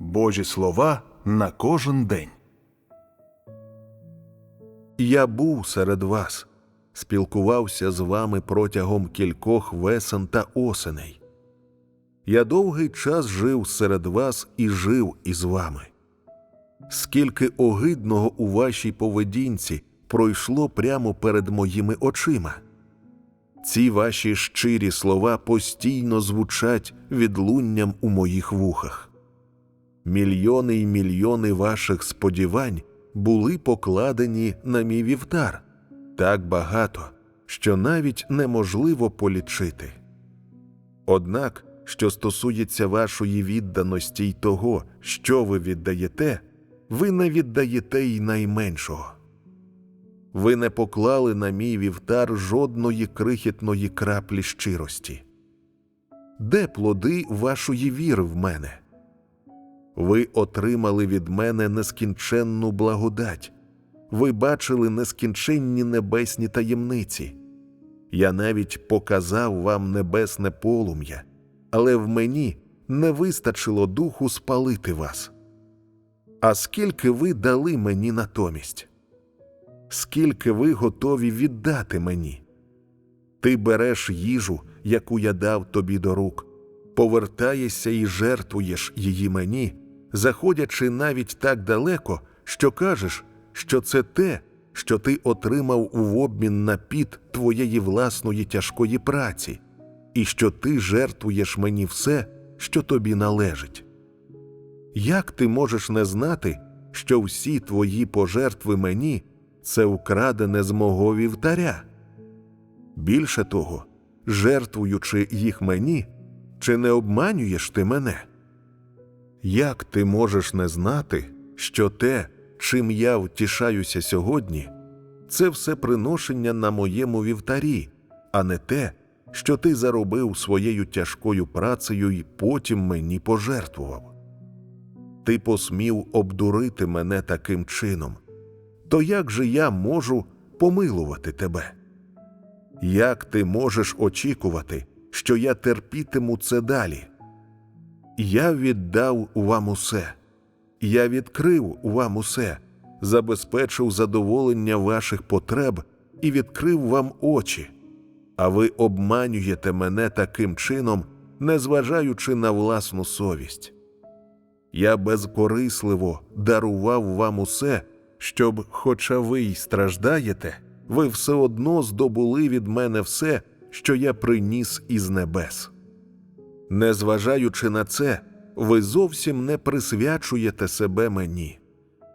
Божі слова на кожен день. Я був серед вас, спілкувався з вами протягом кількох весен та осеней. Я довгий час жив серед вас і жив із вами. Скільки огидного у вашій поведінці пройшло прямо перед моїми очима. Ці ваші щирі слова постійно звучать відлунням у моїх вухах. Мільйони й мільйони ваших сподівань були покладені на мій вівтар так багато, що навіть неможливо полічити. Однак, що стосується вашої відданості й того, що ви віддаєте, ви не віддаєте й найменшого. Ви не поклали на мій вівтар жодної крихітної краплі щирості. Де плоди вашої віри в мене? Ви отримали від мене нескінченну благодать, ви бачили нескінченні небесні таємниці. Я навіть показав вам небесне полум'я, але в мені не вистачило духу спалити вас. А скільки ви дали мені натомість? Скільки ви готові віддати мені? Ти береш їжу, яку я дав тобі до рук, повертаєшся і жертвуєш її мені, заходячи навіть так далеко, що кажеш, що це те, що ти отримав в обмін на піт твоєї власної тяжкої праці, і що ти жертвуєш мені все, що тобі належить. Як ти можеш не знати, що всі твої пожертви мені це вкрадене з мого вівтаря? Більше того, жертвуючи їх мені, чи не обманюєш ти мене? Як ти можеш не знати, що те, чим я втішаюся сьогодні, це все приношення на моєму вівтарі, а не те, що ти заробив своєю тяжкою працею і потім мені пожертвував? Ти посмів обдурити мене таким чином, то як же я можу помилувати тебе? Як ти можеш очікувати, що я терпітиму це далі? Я віддав вам усе, я відкрив вам усе, забезпечив задоволення ваших потреб і відкрив вам очі, а ви обманюєте мене таким чином, незважаючи на власну совість. Я безкорисливо дарував вам усе, щоб, хоча ви й страждаєте, ви все одно здобули від мене все, що я приніс із небес. Незважаючи на це, ви зовсім не присвячуєте себе мені,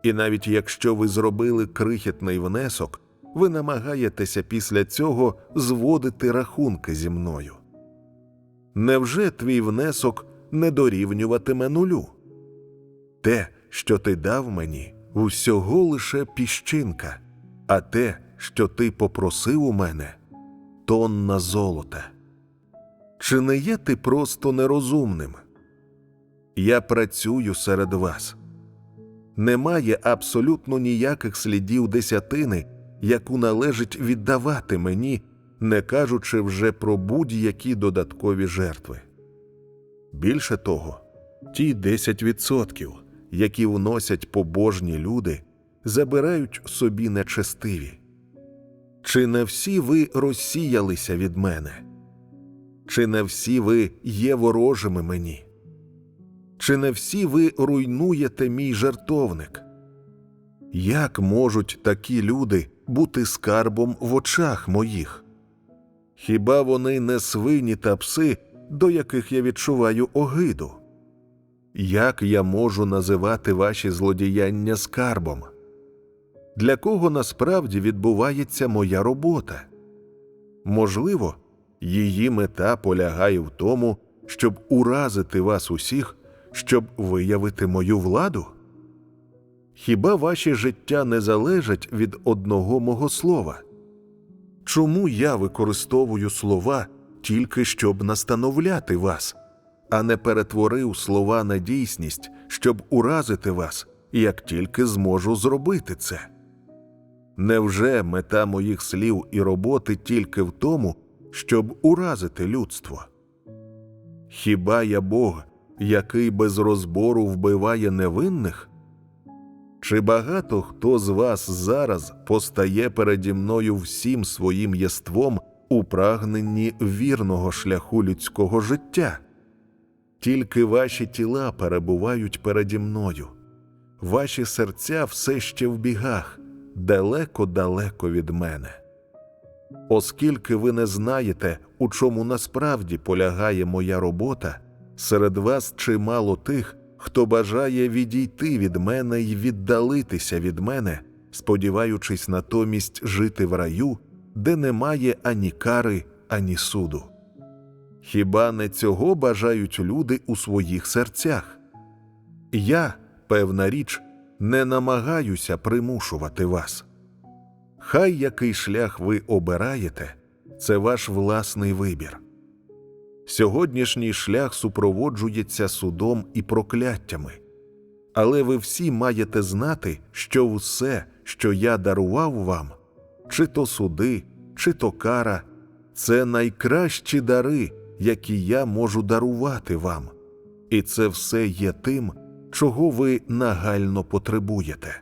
і навіть якщо ви зробили крихітний внесок, ви намагаєтеся після цього зводити рахунки зі мною. Невже твій внесок не дорівнюватиме нулю? Те, що ти дав мені, всього лише піщинка, а те, що ти попросив у мене, тонна золота. Чи не є ти просто нерозумним? Я працюю серед вас. Немає абсолютно ніяких слідів десятини, яку належить віддавати мені, не кажучи вже про будь-які додаткові жертви. Більше того, ті 10%, які вносять побожні люди, забирають собі нечестиві. Чи не всі ви розсіялися від мене? Чи не всі ви є ворожими мені? Чи не всі ви руйнуєте мій жертовник? Як можуть такі люди бути скарбом в очах моїх? Хіба вони не свині та пси, до яких я відчуваю огиду? Як я можу називати ваші злодіяння скарбом? Для кого насправді відбувається моя робота? Можливо, її мета полягає в тому, щоб уразити вас усіх, щоб виявити мою владу? Хіба ваші життя не залежать від одного мого слова? Чому я використовую слова тільки щоб настановляти вас, а не перетворив слова на дійсність, щоб уразити вас, як тільки зможу зробити це? Невже мета моїх слів і роботи тільки в тому, щоб уразити людство? Хіба я Бог, який без розбору вбиває невинних? Чи багато хто з вас зараз постає переді мною всім своїм єством у прагненні вірного шляху людського життя? Тільки ваші тіла перебувають переді мною, ваші серця все ще в бігах, далеко-далеко від мене. Оскільки ви не знаєте, у чому насправді полягає моя робота, серед вас чимало тих, хто бажає відійти від мене і віддалитися від мене, сподіваючись натомість жити в раю, де немає ані кари, ані суду. Хіба не цього бажають люди у своїх серцях? Я, певна річ, не намагаюся примушувати вас. Хай який шлях ви обираєте, це ваш власний вибір. Сьогоднішній шлях супроводжується судом і прокляттями, але ви всі маєте знати, що все, що я дарував вам, чи то суди, чи то кара, це найкращі дари, які я можу дарувати вам, і це все є тим, чого ви нагально потребуєте.